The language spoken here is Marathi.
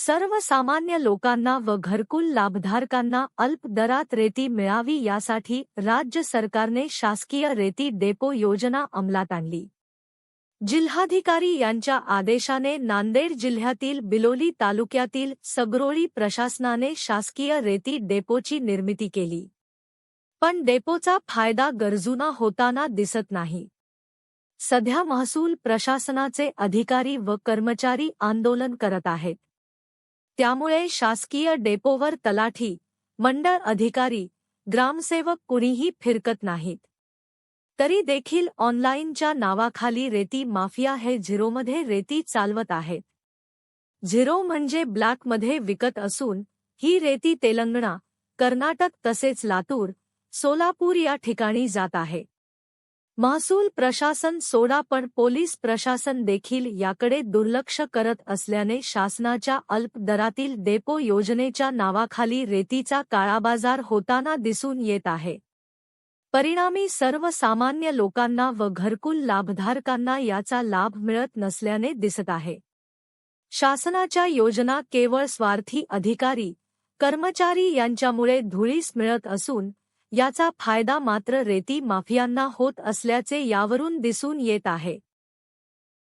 सर्वसामान्य लोकांना व घरकुल लाभधारकांना अल्प दरात रेती मिळावी यासाठी राज्य सरकारने शासकीय रेती डेपो योजना अंमलात आणली. जिल्हाधिकारी यांच्या आदेशाने नांदेड जिल्ह्यातील बिलोली तालुक्यातील सगरोळी प्रशासनाने शासकीय रेती डेपोची निर्मिती केली. पण डेपोचा फायदा गरजूना होताना दिसत नाही. सध्या महसूल प्रशासनाचे अधिकारी व कर्मचारी आंदोलन करत आहेत. त्यामुळे शासकीय डेपोवर तलाठी मंडळ अधिकारी ग्रामसेवक कुणीही फिरकत नाहीत. तरी देखील ऑनलाईनच्या नावाखाली रेती माफिया हे झिरोमध्ये रेती चालवत आहेत. झिरो म्हणजे ब्लॅकमध्ये विकत असून ही रेती तेलंगणा कर्नाटक तसेच लातूर सोलापूर या ठिकाणी जात आहे. महसूल प्रशासन सोडा पण पोलीस प्रशासन देखील याकडे दुर्लक्ष करत असल्याने शासनाच्या अल्प दरातील डेपो योजनेच्या नावाखाली रेतीचा काळाबाजार होताना दिसून येत आहे. परिणामी सर्वसामान्य लोकांना व घरकुल लाभधारकांना याचा लाभ मिळत नसल्याने दिसत आहे. शासनाच्या योजना केवळ स्वार्थी अधिकारी कर्मचारी यांच्यामुळे धुळीस मिळत असून याचा फायदा मात्र रेती माफियांना होत असल्याचे यावरून दिसून येत आहे.